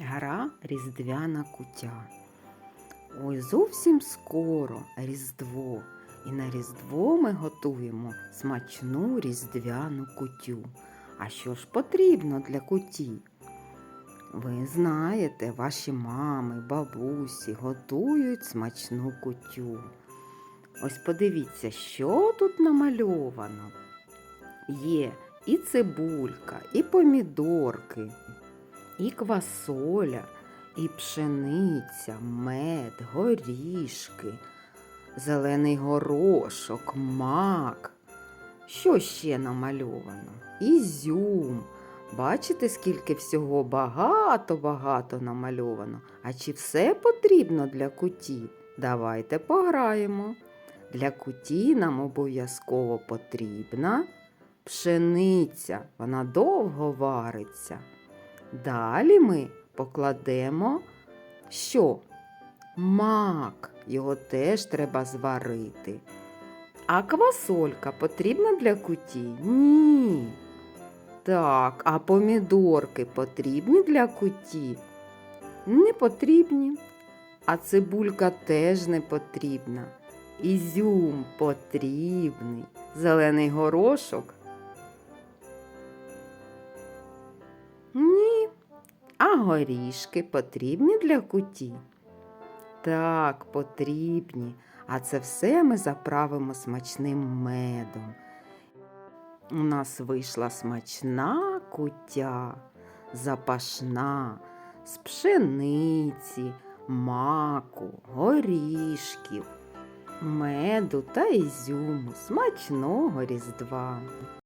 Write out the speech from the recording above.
Гра різдвяна кутя. Ой, зовсім скоро Різдво. І на Різдво ми готуємо смачну різдвяну кутю. А що ж потрібно для куті? Ви знаєте, ваші мами, бабусі готують смачну кутю. Ось подивіться, що тут намальовано. Є і цибулька, і помідорки, і квасоля, і пшениця, мед, горішки, зелений горошок, мак. Що ще намальовано? Ізюм. Бачите, скільки всього багато-багато намальовано. А чи все потрібно для куті? Давайте пограємо. Для куті нам обов'язково потрібна пшениця. Вона довго вариться. Далі ми покладемо що? Мак. Його теж треба зварити. А квасолька потрібна для куті? Ні. Так, а помідорки потрібні для куті? Не потрібні. А цибулька теж не потрібна. Ізюм потрібний. Зелений горошок? А горішки потрібні для куті? Так, потрібні. А це все ми заправимо смачним медом. У нас вийшла смачна кутя, запашна, з пшениці, маку, горішків, меду та ізюму, смачного різдва.